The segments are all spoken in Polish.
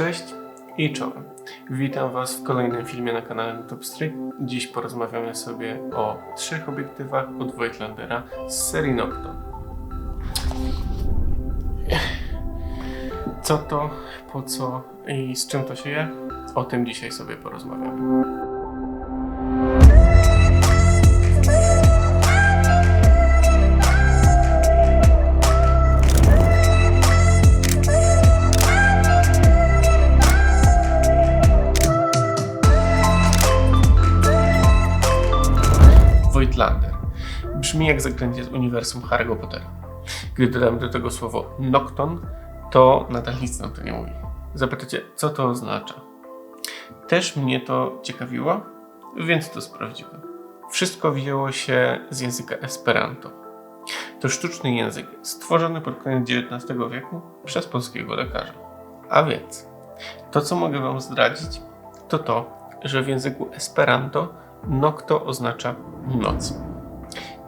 Cześć i czołem. Witam Was w kolejnym filmie na kanale Top Street. Dziś porozmawiamy sobie o trzech obiektywach od Voigtlandera z serii Nocton. Co to, po co i z czym to się je? O tym dzisiaj sobie porozmawiamy. Voigtlander. Brzmi jak zaklęcie z uniwersum Harry'ego Pottera. Gdy dodamy do tego słowo Nocton, to nadal nic nam to nie mówi. Zapytacie, co to oznacza? Też mnie to ciekawiło, więc to sprawdziłem. Wszystko wzięło się z języka Esperanto. To sztuczny język stworzony pod koniec XIX wieku przez polskiego lekarza. A więc, to co mogę Wam zdradzić, to to, że w języku Esperanto nocto oznacza noc.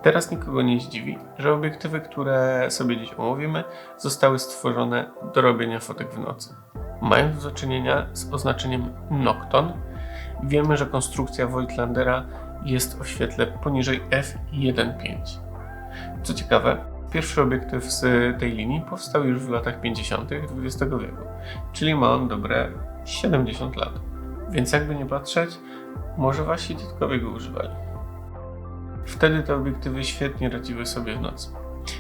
Teraz nikogo nie zdziwi, że obiektywy, które sobie dziś omówimy, zostały stworzone do robienia fotek w nocy. Mając do czynienia z oznaczeniem nocton, wiemy, że konstrukcja Voigtlandera jest o świetle poniżej f1.5. Co ciekawe, pierwszy obiektyw z tej linii powstał już w latach 50. XX wieku, czyli ma on dobre 70 lat. Więc jakby nie patrzeć, może wasi dziadkowie go używali. Wtedy te obiektywy świetnie radziły sobie w nocy.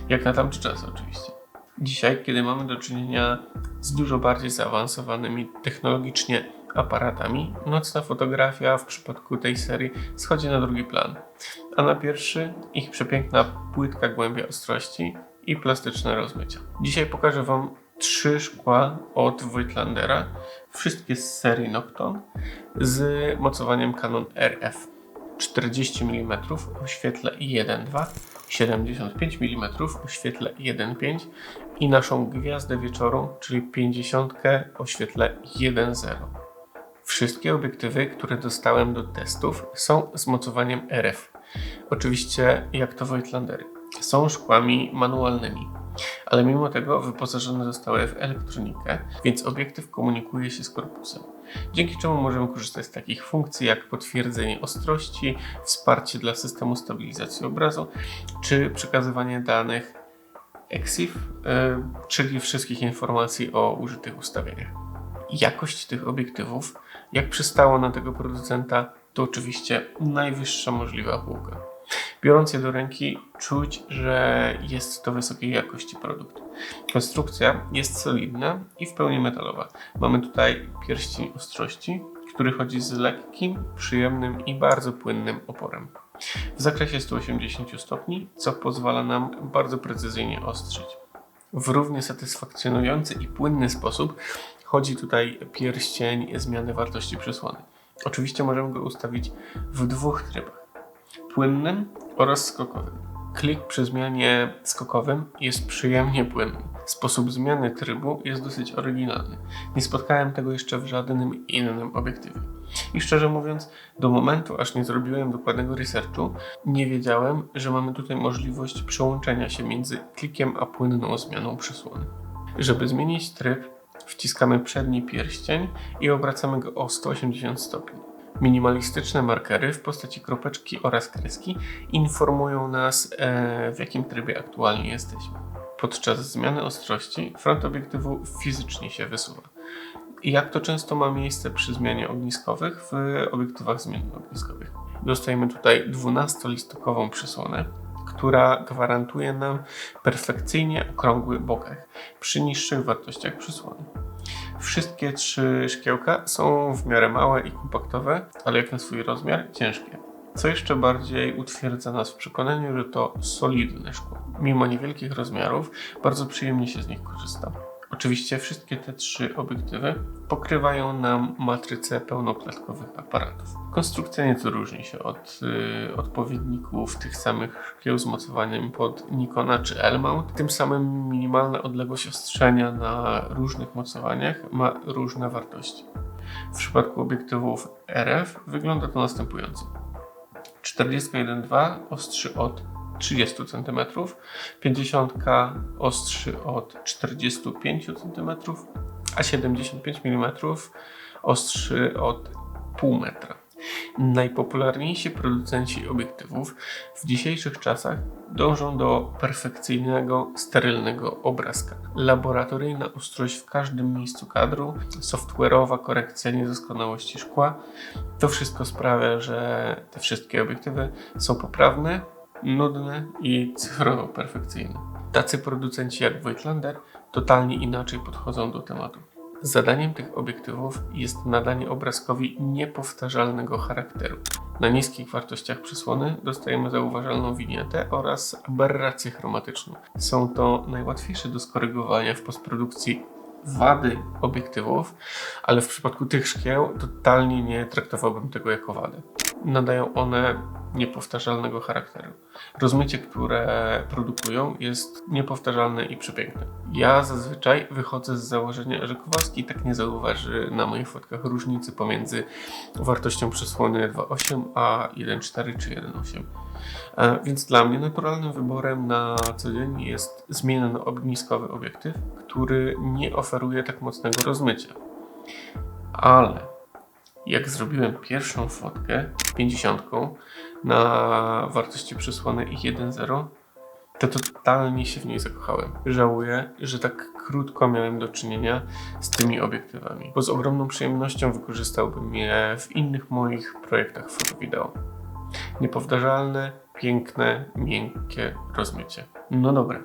Jak na tamte czasy oczywiście. Dzisiaj, kiedy mamy do czynienia z dużo bardziej zaawansowanymi technologicznie aparatami, nocna fotografia w przypadku tej serii schodzi na drugi plan, a na pierwszy ich przepiękna płytka głębia ostrości i plastyczne rozmycia. Dzisiaj pokażę Wam trzy szkła od Voigtlandera, wszystkie z serii Nocton z mocowaniem Canon RF 40 mm o świetle 1.2, 75 mm o świetle 1.5 i naszą gwiazdę wieczoru, czyli 50 o świetle 1.0. Wszystkie obiektywy, które dostałem do testów, są z mocowaniem RF. Oczywiście, jak to Voigtlandery, są szkłami manualnymi, ale mimo tego wyposażone zostały w elektronikę, więc obiektyw komunikuje się z korpusem. Dzięki czemu możemy korzystać z takich funkcji jak potwierdzenie ostrości, wsparcie dla systemu stabilizacji obrazu, czy przekazywanie danych EXIF, yy, czyli wszystkich informacji o użytych ustawieniach. Jakość tych obiektywów, jak przystało na tego producenta, to oczywiście najwyższa możliwa półka. Biorąc je do ręki, czuć, że jest to wysokiej jakości produkt. Konstrukcja jest solidna i w pełni metalowa. Mamy tutaj pierścień ostrości, który chodzi z lekkim, przyjemnym i bardzo płynnym oporem. W zakresie 180 stopni, co pozwala nam bardzo precyzyjnie ostrzyć. W równie satysfakcjonujący i płynny sposób chodzi tutaj pierścień zmiany wartości przesłony. Oczywiście możemy go ustawić w dwóch trybach płynnym oraz skokowym. Klik przy zmianie skokowym jest przyjemnie płynny. Sposób zmiany trybu jest dosyć oryginalny. Nie spotkałem tego jeszcze w żadnym innym obiektywie. I szczerze mówiąc, do momentu, aż nie zrobiłem dokładnego researchu, nie wiedziałem, że mamy tutaj możliwość przełączenia się między klikiem a płynną zmianą przysłony. Żeby zmienić tryb, wciskamy przedni pierścień i obracamy go o 180 stopni. Minimalistyczne markery w postaci kropeczki oraz kreski informują nas, e, w jakim trybie aktualnie jesteśmy. Podczas zmiany ostrości front obiektywu fizycznie się wysuwa. Jak to często ma miejsce przy zmianie ogniskowych w obiektywach zmiennoogniskowych. Dostajemy tutaj 12-listokową przysłonę, która gwarantuje nam perfekcyjnie okrągły bokach przy niższych wartościach przysłony. Wszystkie trzy szkiełka są w miarę małe i kompaktowe, ale jak na swój rozmiar ciężkie. Co jeszcze bardziej utwierdza nas w przekonaniu, że to solidne szkło. Mimo niewielkich rozmiarów, bardzo przyjemnie się z nich korzysta. Oczywiście wszystkie te trzy obiektywy pokrywają nam matrycę pełnoklatkowych aparatów. Konstrukcja nieco różni się od y, odpowiedników tych samych szkieł z mocowaniem pod Nikona czy L-mount. Tym samym minimalna odległość ostrzenia na różnych mocowaniach ma różne wartości. W przypadku obiektywów RF wygląda to następująco. 41.2 ostrzy od 30 cm, 50 ostrzy od 45 cm, a 75 mm ostrzy od pół metra. Najpopularniejsi producenci obiektywów w dzisiejszych czasach dążą do perfekcyjnego, sterylnego obrazka. Laboratoryjna ostrość w każdym miejscu kadru, software'owa korekcja niedoskonałości szkła to wszystko sprawia, że te wszystkie obiektywy są poprawne, nudne i cyfrowo perfekcyjne. Tacy producenci jak Voigtlander totalnie inaczej podchodzą do tematu. Zadaniem tych obiektywów jest nadanie obrazkowi niepowtarzalnego charakteru. Na niskich wartościach przysłony dostajemy zauważalną winietę oraz aberrację chromatyczną. Są to najłatwiejsze do skorygowania w postprodukcji wady obiektywów, ale w przypadku tych szkieł totalnie nie traktowałbym tego jako wadę. Nadają one niepowtarzalnego charakteru. Rozmycie, które produkują, jest niepowtarzalne i przepiękne. Ja zazwyczaj wychodzę z założenia, że Kowalski tak nie zauważy na moich fotkach różnicy pomiędzy wartością przysłony 2.8 a 1.4 czy 1.8. E, Więc dla mnie naturalnym wyborem na co dzień jest zmienno-ogniskowy obiektyw, który nie oferuje tak mocnego rozmycia. Ale jak zrobiłem pierwszą fotkę 50 na wartości przysłony 1.0, to totalnie się w niej zakochałem. Żałuję, że tak krótko miałem do czynienia z tymi obiektywami, bo z ogromną przyjemnością wykorzystałbym je w innych moich projektach foto-wideo. Niepowtarzalne, piękne, miękkie rozmycie. No dobra,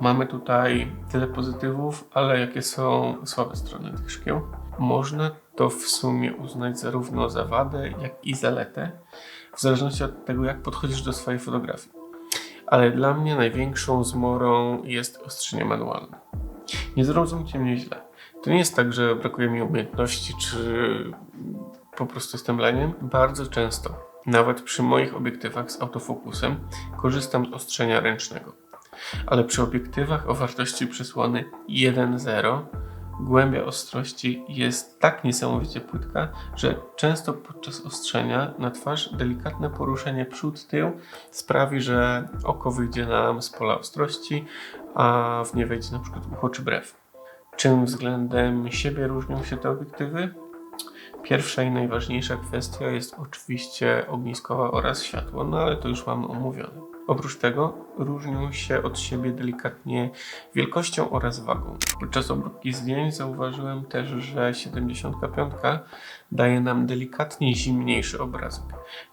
mamy tutaj tyle pozytywów, ale jakie są słabe strony tych szkieł? Można to w sumie uznać zarówno za wadę, jak i zaletę, w zależności od tego, jak podchodzisz do swojej fotografii. Ale dla mnie największą zmorą jest ostrzenie manualne. Nie zrozumcie mnie źle. To nie jest tak, że brakuje mi umiejętności, czy po prostu jestem leniem. Bardzo często, nawet przy moich obiektywach z autofokusem, korzystam z ostrzenia ręcznego. Ale przy obiektywach o wartości przysłony 1.0 głębia ostrości jest tak niesamowicie płytka, że często podczas ostrzenia na twarz delikatne poruszenie przód-tył sprawi, że oko wyjdzie nam z pola ostrości, a w nie wejdzie na przykład ucho czy brew. Czym względem siebie różnią się te obiektywy? Pierwsza i najważniejsza kwestia jest oczywiście ogniskowa oraz światło, no ale to już mamy omówione. Oprócz tego różnią się od siebie delikatnie wielkością oraz wagą. Podczas obróbki zdjęć zauważyłem też, że 75 daje nam delikatnie zimniejszy obrazek.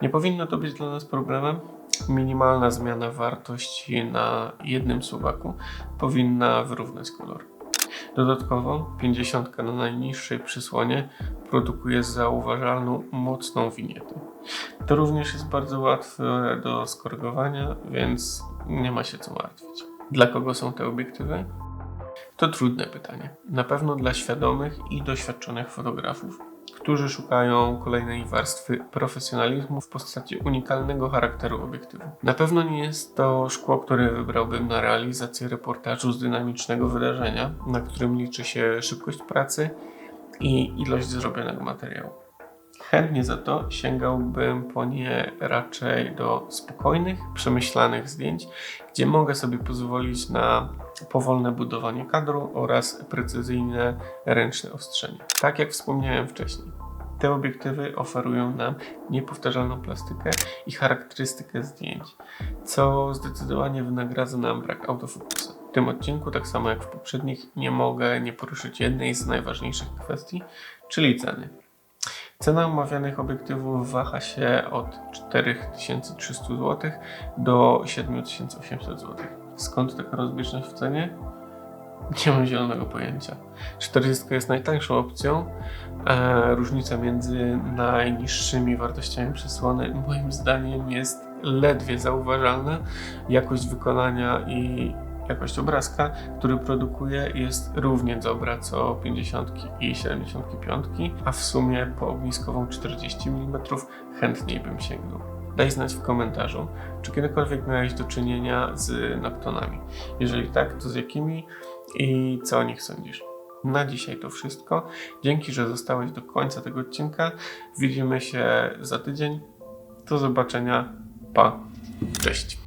Nie powinno to być dla nas problemem. Minimalna zmiana wartości na jednym suwaku powinna wyrównać kolor. Dodatkowo 50 na najniższej przysłonie produkuje zauważalną, mocną winietę. To również jest bardzo łatwe do skorygowania, więc nie ma się co martwić. Dla kogo są te obiektywy? To trudne pytanie. Na pewno dla świadomych i doświadczonych fotografów, którzy szukają kolejnej warstwy profesjonalizmu w postaci unikalnego charakteru obiektywu. Na pewno nie jest to szkło, które wybrałbym na realizację reportażu z dynamicznego wydarzenia, na którym liczy się szybkość pracy i ilość zrobionego materiału. Chętnie za to sięgałbym po nie raczej do spokojnych, przemyślanych zdjęć, gdzie mogę sobie pozwolić na powolne budowanie kadru oraz precyzyjne ręczne ostrzenie. Tak jak wspomniałem wcześniej. Te obiektywy oferują nam niepowtarzalną plastykę i charakterystykę zdjęć, co zdecydowanie wynagradza nam brak autofokusa. W tym odcinku, tak samo jak w poprzednich, nie mogę nie poruszyć jednej z najważniejszych kwestii, czyli ceny. Cena omawianych obiektywów waha się od 4300 zł do 7800 zł. Skąd taka rozbieżność w cenie? Nie mam zielonego pojęcia. 40 jest najtańszą opcją. E, różnica między najniższymi wartościami przesłony moim zdaniem jest ledwie zauważalna. Jakość wykonania i jakość obrazka, który produkuje jest równie dobra co 50 i 75, a w sumie po ogniskową 40 mm chętniej bym sięgnął. Daj znać w komentarzu, czy kiedykolwiek miałeś do czynienia z Noctonami. Jeżeli tak, to z jakimi i co o nich sądzisz? Na dzisiaj to wszystko. Dzięki, że zostałeś do końca tego odcinka. Widzimy się za tydzień. Do zobaczenia. Pa. Cześć.